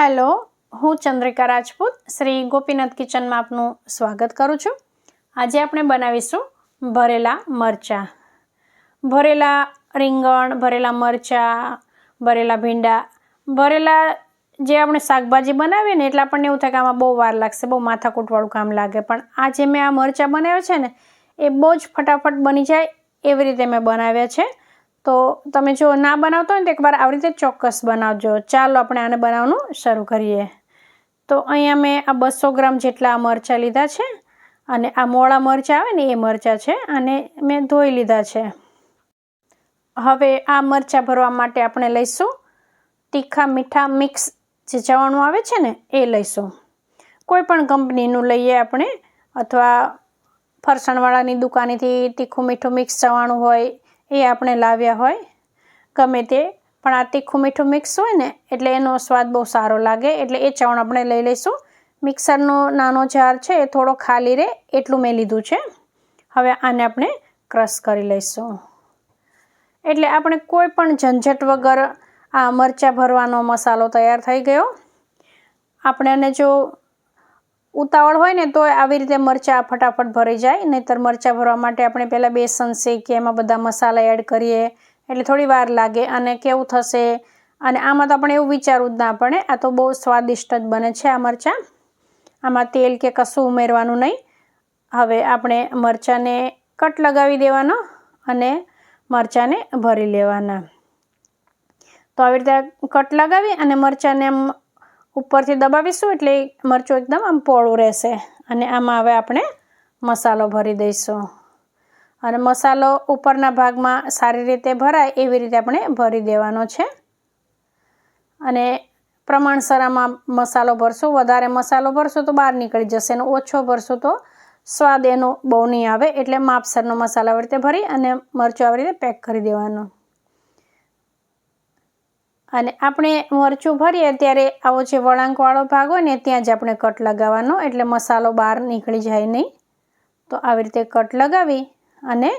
Hello, હું ચંદ્રિકા રાજપૂત, શ્રી ગોપીનાથ કિચનમાં આપનું સ્વાગત કરું છું. આજે આપણે બનાવીશું ભરેલા મરચાં. ભરેલા રીંગણ, ભરેલા મરચાં, ભરેલા ભીંડા, ભરેલા જે આપણે શાકભાજી બનાવીએ ને એટલે આપણને એવું થાય કે આમાં બહુ વાર લાગશે, બહુ માથાકૂટવાળું કામ લાગે. પણ આ જે મેં આ મરચાં બનાવ્યા છે ને, એ બહુ જ ફટાફટ બની જાય એવી રીતે મેં બનાવ્યા છે. તો તમે જો ના બનાવતો હોય ને તો એકવાર આવી રીતે ચોક્કસ બનાવજો. ચાલો આપણે આને બનાવવાનું શરૂ કરીએ. તો અહીંયા મેં આ બસો ગ્રામ જેટલા મરચાં લીધા છે અને આ મોળા મરચાં આવે ને એ મરચાં છે અને મેં ધોઈ લીધા છે. હવે આ મરચાં ભરવા માટે આપણે લઈશું તીખા મીઠા મિક્સ જે ચવાણું આવે છે ને એ લઈશું. કોઈ પણ કંપનીનું લઈએ આપણે અથવા ફરસાણવાળાની દુકાનેથી તીખું મીઠું મિક્સ ચવાણું હોય એ આપણે લાવ્યા હોય. ગમે તે, પણ આ તીખું મીઠું મિક્સ હોય ને, એટલે એનો સ્વાદ બહુ સારો લાગે. એટલે એ ચવણ આપણે લઈ લઈશું. મિક્સરનો નાનો જાર છે, એ થોડો ખાલી રહે, એટલું મેં લીધું છે. હવે આને આપણે ક્રશ કરી લઈશું. એટલે આપણે કોઈ પણ ઝંઝટ વગર આ મરચાં ભરવાનો મસાલો તૈયાર થઈ ગયો. આપણે એને જો ઉતાવળ હોય ને તો આવી રીતે મરચાં ફટાફટ ભરાઈ જાય, નહીંતર મરચાં ભરવા માટે આપણે પહેલાં બેસન શેકીએ એમાં બધા મસાલા એડ કરીએ, એટલે થોડી વાર લાગે અને કેવું થશે. અને આમાં તો આપણે એવું વિચારવું જ ના પડે, આ તો બહુ સ્વાદિષ્ટ જ બને છે આ મરચાં. આમાં તેલ કે કશું ઉમેરવાનું નહીં. હવે આપણે મરચાંને કટ લગાવી દેવાનો અને મરચાંને ભરી લેવાના. તો આવી રીતે કટ લગાવી અને મરચાંને આમ ઉપરથી દબાવીશું એટલે મરચું એકદમ આમ પોળું રહેશે. અને આમાં હવે આપણે મસાલો ભરી દઈશું. અને મસાલો ઉપરના ભાગમાં સારી રીતે ભરાય એવી રીતે આપણે ભરી દેવાનો છે. અને પ્રમાણસર આમાં મસાલો ભરશું. વધારે મસાલો ભરશું તો બહાર નીકળી જશે અને ઓછો ભરશું તો સ્વાદ એનો બહુ નહીં આવે એટલે માપસરનો મસાલો આવી રીતે ભરી અને મરચું આવી રીતે પેક કરી દેવાનું. અને આપણે મરચું ભરીએ ત્યારે આવો જે વળાંકવાળો ભાગ હોય ને, ત્યાં જ આપણે કટ લગાવવાનો. એટલે મસાલો બહાર નીકળી જાય નહીં. તો આવી રીતે કટ લગાવી અને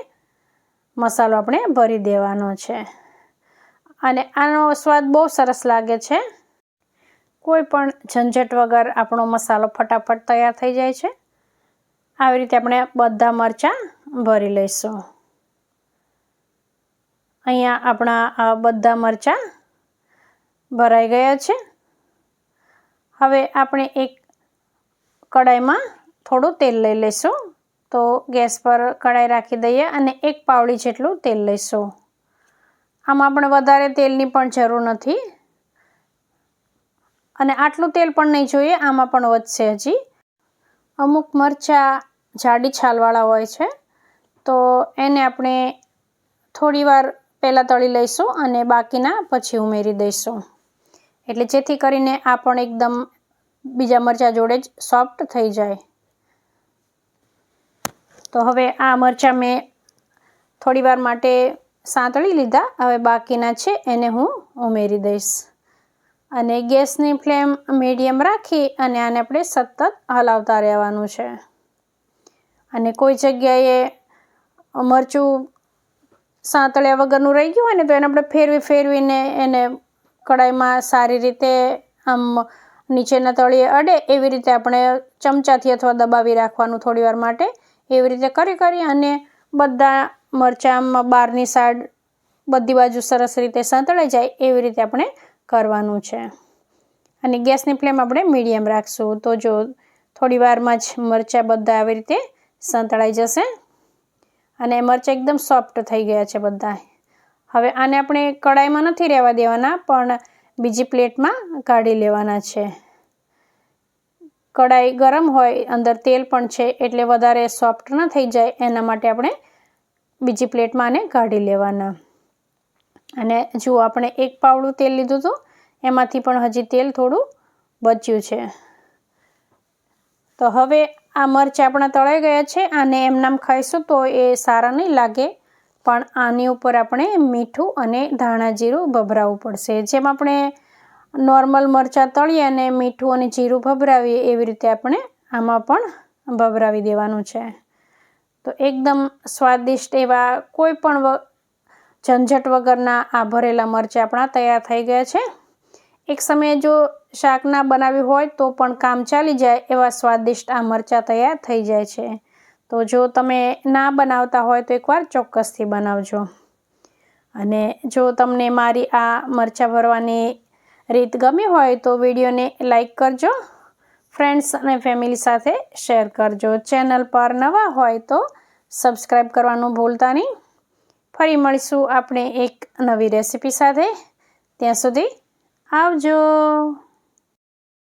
મસાલો આપણે ભરી દેવાનો છે. અને આનો સ્વાદ બહુ સરસ લાગે છે. કોઈ પણ ઝંઝટ વગર આપણો મસાલો ફટાફટ તૈયાર થઈ જાય છે. આવી રીતે આપણે બધા મરચાં ભરી લઈશું. અહીંયા આપણા બધા મરચાં ભરાઈ ગયા છે. હવે આપણે એક કડાઈમાં થોડું તેલ લઈ લઈશું. તો ગેસ પર કડાઈ રાખી દઈએ અને એક પાવડી જેટલું તેલ લઈશું. આમાં આપણે વધારે તેલની પણ જરૂર નથી. અને આટલું તેલ પણ નહીં જોઈએ, આમાં પણ વધશે હજી. અમુક મરચાં જાડી છાલવાળા હોય છે. તો એને આપણે થોડીવાર પહેલાં તળી લઈશું અને બાકીના પછી ઉમેરી દઈશું. એટલે જેથી કરીને આ પણ એકદમ બીજા મરચાં જોડે જ સોફ્ટ થઈ જાય. તો હવે આ મરચાં મેં થોડીવાર માટે સાંતળી લીધા. હવે બાકીના છે એને હું ઉમેરી દઈશ. અને ગેસની ફ્લેમ મીડિયમ રાખી અને આને આપણે સતત હલાવતા રહેવાનું છે. અને કોઈ જગ્યાએ મરચું સાંતળ્યા વગરનું રહી ગયું હોય ને તો એને આપણે ફેરવી ફેરવીને એને કડાઈમાં સારી રીતે, આમ, નીચેના તળિયે અડે એવી રીતે આપણે ચમચાથી અથવા દબાવી રાખવાનું થોડીવાર માટે. એવી રીતે કરી કરી અને બધા મરચાંમાં બહારની સાઈડ બધી બાજુ સરસ રીતે સંતળાઈ જાય એવી રીતે આપણે કરવાનું છે. અને ગેસની ફ્લેમ આપણે મીડિયમ રાખશું તો જો થોડી વારમાં જ મરચાં બધા આવી રીતે સંતળાઈ જશે. અને મરચાં એકદમ સોફ્ટ થઈ ગયા છે બધા. હવે આને આપણે કડાઈમાં નથી રહેવા દેવાના, પણ બીજી પ્લેટમાં કાઢી લેવાના છે. કડાઈ ગરમ હોય, અંદર તેલ પણ છે, એટલે વધારે સોફ્ટ ન થઈ જાય, એના માટે આપણે બીજી પ્લેટમાં આને કાઢી લેવાના. અને જુઓ, આપણે એક પાવડું તેલ લીધું હતું, એમાંથી પણ હજી તેલ થોડું બચ્યું છે. તો હવે આ મરચાં આપણા તળાઈ ગયા છે અને એમનામ ખાઈશું તો એ સારા નહીં લાગે. પણ આની ઉપર આપણે મીઠું અને ધાણા જીરું ભભરાવવું પડશે. જેમ આપણે નોર્મલ મરચાં તળીએ અને મીઠું અને જીરું ભભરાવીએ, એવી રીતે આપણે આમાં પણ ભભરાવી દેવાનું છે. તો એકદમ સ્વાદિષ્ટ એવા કોઈ પણ ઝંઝટ વગરના આ ભરેલા મરચાં આપણા તૈયાર થઈ ગયા છે. એક સમયે જો શાક ના બનાવ્યું હોય તો પણ કામ ચાલી જાય એવા સ્વાદિષ્ટ આ મરચાં તૈયાર થઈ જાય છે. તો જો તમે ના બનાવતા હોય તો એકવાર ચોક્કસથી બનાવજો. અને જો તમને મારી આ મરચાં ભરવાની રીત ગમી હોય તો વિડીયોને લાઈક કરજો, ફ્રેન્ડ્સ અને ફેમિલી સાથે શેર કરજો. ચેનલ પર નવા હોય તો સબસ્ક્રાઈબ કરવાનું ભૂલતા નહીં. ફરી મળીશું આપણે એક નવી રેસીપી સાથે. ત્યાં સુધી આવજો.